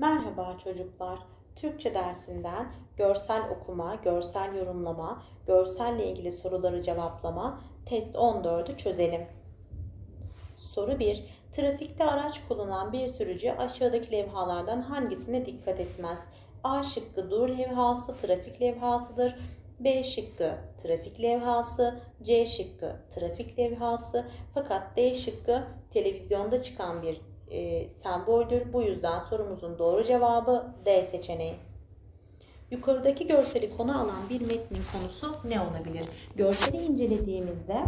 Merhaba çocuklar. Türkçe dersinden görsel okuma, görsel yorumlama, görselle ilgili soruları cevaplama, test 14'ü çözelim. Soru 1. Trafikte araç kullanan bir sürücü aşağıdaki levhalardan hangisine dikkat etmez? A şıkkı dur levhası trafik levhasıdır. B şıkkı trafik levhası, C şıkkı trafik levhası. Fakat D şıkkı televizyonda çıkan bir e, semboldür. Bu yüzden sorumuzun doğru cevabı D seçeneği. Yukarıdaki görseli konu alan bir metnin konusu ne olabilir? Görseli incelediğimizde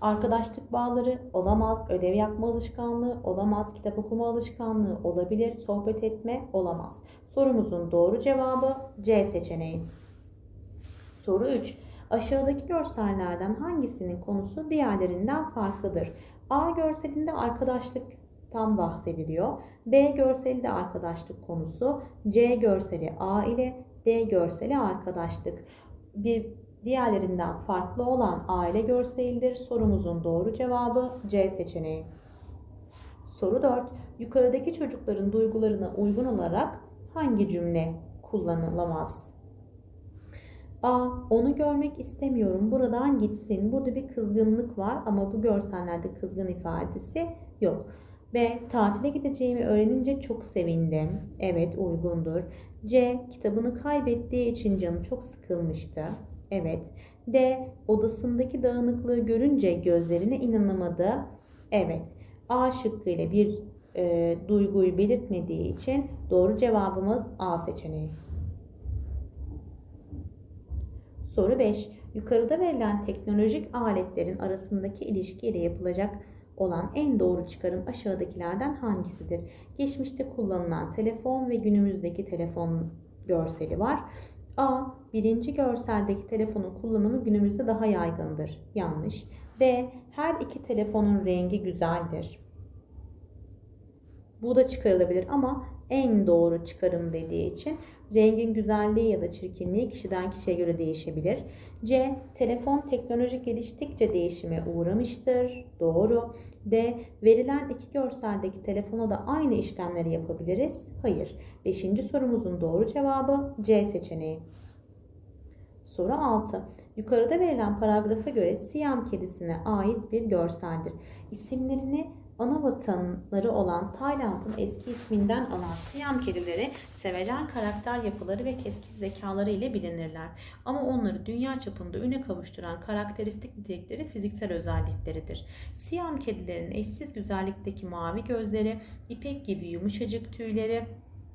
arkadaşlık bağları olamaz, ödev yapma alışkanlığı olamaz, kitap okuma alışkanlığı olabilir, sohbet etme olamaz. Sorumuzun doğru cevabı C seçeneği. Soru 3. Aşağıdaki görsellerden hangisinin konusu diğerlerinden farklıdır? A görselinde arkadaşlıktan bahsediliyor. B görseli de arkadaşlık konusu. C görseli A ile D görseli arkadaşlık. Bir diğerlerinden farklı olan aile görselidir. Sorumuzun doğru cevabı C seçeneği. Soru 4. Yukarıdaki çocukların duygularına uygun olarak hangi cümle kullanılamaz? A. Onu görmek istemiyorum. Buradan gitsin. Burada bir kızgınlık var ama bu görsellerde kızgın ifadesi yok. B. Tatile gideceğimi öğrenince çok sevindim. Evet uygundur. C. Kitabını kaybettiği için canı çok sıkılmıştı. Evet. D. Odasındaki dağınıklığı görünce gözlerine inanamadı. Evet. A şıkkı ile bir e, duyguyu belirtmediği için doğru cevabımız A seçeneği. Soru 5. Yukarıda verilen teknolojik aletlerin arasındaki ilişkiyle yapılacak olan en doğru çıkarım aşağıdakilerden hangisidir? Geçmişte kullanılan telefon ve günümüzdeki telefon görseli var. A. Birinci görseldeki telefonun kullanımı günümüzde daha yaygındır. Yanlış. B. Her iki telefonun rengi güzeldir. Bu da çıkarılabilir ama en doğru çıkarım dediği için rengin güzelliği ya da çirkinliği kişiden kişiye göre değişebilir. C. Telefon teknoloji geliştikçe değişime uğramıştır. Doğru. D. Verilen iki görseldeki telefona da aynı işlemleri yapabiliriz. Hayır. Beşinci sorumuzun doğru cevabı C seçeneği. Soru 6. Yukarıda verilen paragrafa göre Siyam kedisine ait bir görseldir. İsimlerini ana vatanları olan Tayland'ın eski isminden alan Siyam kedileri sevecen karakter yapıları ve keskin zekaları ile bilinirler. Ama onları dünya çapında üne kavuşturan karakteristik nitelikleri fiziksel özellikleridir. Siyam kedilerin eşsiz güzellikteki mavi gözleri, ipek gibi yumuşacık tüyleri,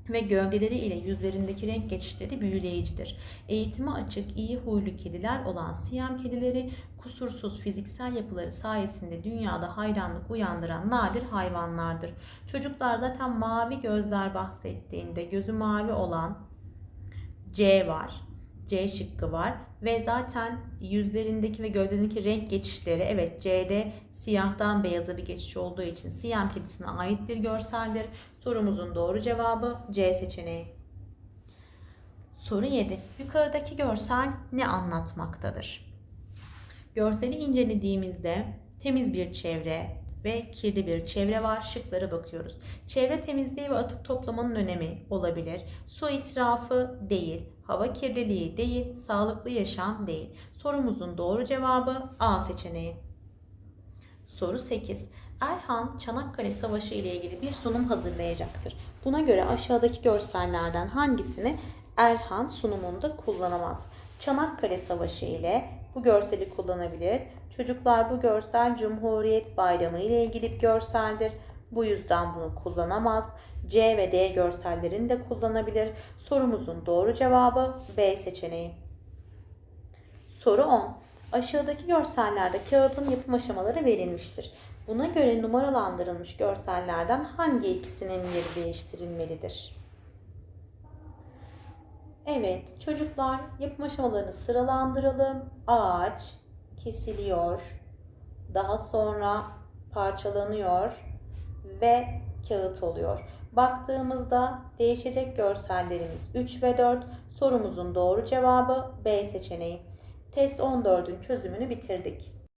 ve gövdeleri ile yüzlerindeki renk geçişleri büyüleyicidir. Eğitime açık, iyi huylu kediler olan Siyam kedileri kusursuz fiziksel yapıları sayesinde dünyada hayranlık uyandıran nadir hayvanlardır. Çocuklar zaten mavi gözler bahsettiğinde gözü mavi olan C var. C şıkkı var ve zaten yüzlerindeki ve gövdedeki renk geçişleri evet C'de siyahtan beyaza bir geçiş olduğu için Siyam kedisine ait bir görseldir. Sorumuzun doğru cevabı C seçeneği. Soru 7. Yukarıdaki görsel ne anlatmaktadır? Görseli incelediğimizde temiz bir çevre ve kirli bir çevre var. Şıklara bakıyoruz. Çevre temizliği ve atık toplamanın önemi olabilir. Su israfı değil, hava kirliliği değil, sağlıklı yaşam değil. Sorumuzun doğru cevabı A seçeneği. Soru 8. Erhan Çanakkale Savaşı ile ilgili bir sunum hazırlayacaktır. Buna göre aşağıdaki görsellerden hangisini Erhan sunumunda kullanamaz? Çanakkale Savaşı ile bu görseli kullanabilir. Çocuklar bu görsel Cumhuriyet Bayramı ile ilgili bir görseldir. Bu yüzden bunu kullanamaz. C ve D görsellerini de kullanabilir. Sorumuzun doğru cevabı B seçeneği. Soru 10. Aşağıdaki görsellerde kağıtın yapım aşamaları verilmiştir. Buna göre numaralandırılmış görsellerden hangi ikisinin yeri değiştirilmelidir? Evet, çocuklar yapım aşamalarını sıralandıralım. Ağaç kesiliyor, daha sonra parçalanıyor ve kağıt oluyor. Baktığımızda değişecek görsellerimiz 3 ve 4. Sorumuzun doğru cevabı B seçeneği. Test 14'ün çözümünü bitirdik.